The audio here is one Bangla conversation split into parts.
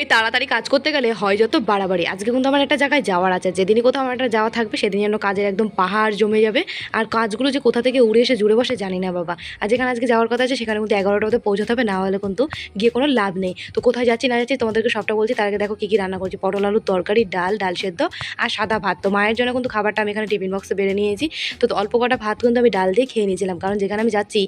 এই তাড়াতাড়ি কাজ করতে গেলে হয় যত বাড়াবাড়ি। আজকে কিন্তু আমার একটা জায়গায় যাওয়ার আছে। যেদিনই কোথাও আমার একটা যাওয়া থাকবে সেদিন যেন কাজের একদম পাহাড় জমে যাবে। আর কাজগুলো যে কোথা থেকে উড়ে এসে জুড়ে বসে জানি না বাবা। আর যেখানে আজকে যাওয়ার কথা আছে, সেখানে কিন্তু এগারোটা মধ্যে পৌঁছাতে হবে, না হলে কিন্তু গিয়ে কোনো লাভ নেই। তো কোথায় যাচ্ছি, না যাচ্ছি, তোমাদেরকে সবটা বলছি। তার আগে দেখো কী কী রান্না করছি। পটল আলুর তরকারি, ডাল ডাল সেদ্ধ আর সাদা ভাত। তো মায়ের জন্য কিন্তু খাবারটা আমি এখানে টিফিন বক্সে বেড়ে নিয়েছি। তো অল্প কটা ভাত কিন্তু আমি ডাল দিয়ে খেয়ে নিয়েছিলাম। কারণ যেখানে আমি যাচ্ছি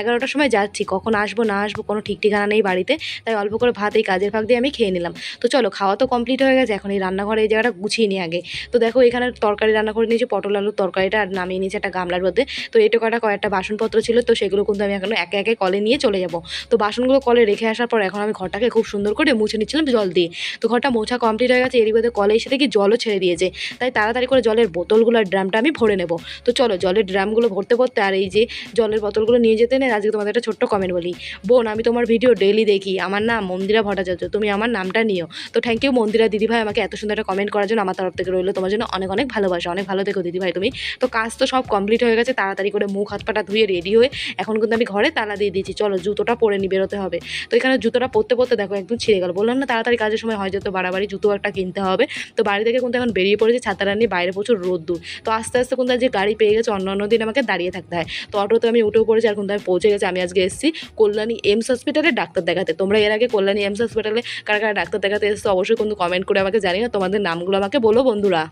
এগারোটার সময় যাচ্ছি, কখন আসব, না আসব, কোনো ঠিক ঠিকানা নেই বাড়িতে, তাই অল্প করে ভাত এই কাজের ফাঁক দিয়ে আমি খেয়ে নিলাম। তো চলো, খাওয়া তো কমপ্লিট হয়ে গেছে, এখন এই রান্নাঘরে এই জায়গাটা গুছিয়ে নিই আগে। তো দেখো, এখানে তরকারি রান্না করে নিয়েছি, পটল আলুর তরকারিটা আর নামিয়ে নিয়েছি একটা গামলার মধ্যে। তো এটো কটা কয়েকটা বাসনপত্র ছিল, তো সেগুলো কিন্তু আমি এখন একে একে কলে নিয়ে চলে যাব। তো বাসনগুলো কলে রেখে আসার পর এখন আমি ঘরটাকে খুব সুন্দর করে মুছে নিচ্ছিলাম জল দিয়ে। তো ঘরটা মোছা কমপ্লিট হয়ে গেছে, এরই মধ্যে কলে এসে দেখি জলও ছেড়ে দিয়েছে। তাই তাড়াতাড়ি করে জলের বোতলগুলো আর ড্রামটা আমি ভরে নেব। তো চলো, জলের ড্রামগুলো ভরতে ভরতে আর এই যে জলের বোতলগুলো নিয়ে যেতে নেই আজকে তোমাদের একটা ছোট্ট কমেন্ট বলি। বোন, আমি তোমার ভিডিও ডেইলি দেখি। আমার নাম মন্দিরা ভট্টাচার্য, তুমি আমার নামটা নিও। তো থ্যাংক ইউ মন্দিরা দিদিভাই আমাকে এত সুন্দর একটা কমেন্ট করার জন্য আমার তরফ থেকে রইল। তোমার জন্য অনেক অনেক ভালোবাসা, অনেক ভালো থেকো দিদিভাই তুমি। তো কাজ তো সব কমপ্লিট হয়ে গেছে, তাড়াতাড়ি করে মুখ হাত পাটা ধুয়ে রেডি হয়ে এখন কিন্তু আমি ঘরে তালা দিয়ে দিয়েছি। চলো, জুতোটা পরে নিয়ে বেরোতে হবে। তো এখানে জুতোটা পরতে পরতে দেখো একদম ছিঁড়ে গেল। বললাম না, তাড়াতাড়ি কাজের সময় হয় যেত বাড়াবাড়ি জুতো একটা কিনতে হবে। তো বাড়ি থেকে কিন্তু এখন বেরিয়ে পড়েছে ছাতাটা নিয়ে বাইরে প্রচুর রোদ্দুর। তো আস্তে আস্তে কিন্তু যে গাড়ি পেয়ে গেছে অন্য অন্য দিন আমাকে দাঁড়িয়ে থাকতে হয়। তো অটোতে আমি উঠেও পড়েছি, আর কিন্তু আমি পৌঁছে গেছে, আমি আজকে এসেছি কল্যাণী এমস হসপিটালে ডাক্তার দেখাতে। তোমরা এর আগে কল্যাণী এমস হসপিটালে কারা কারা ডাক্তার দেখাতে এসেছ অবশ্যই কিন্তু কমেন্ট করে আমাকে জানি না তোমাদের নামগুলো আমাকে বলো বন্ধুরা।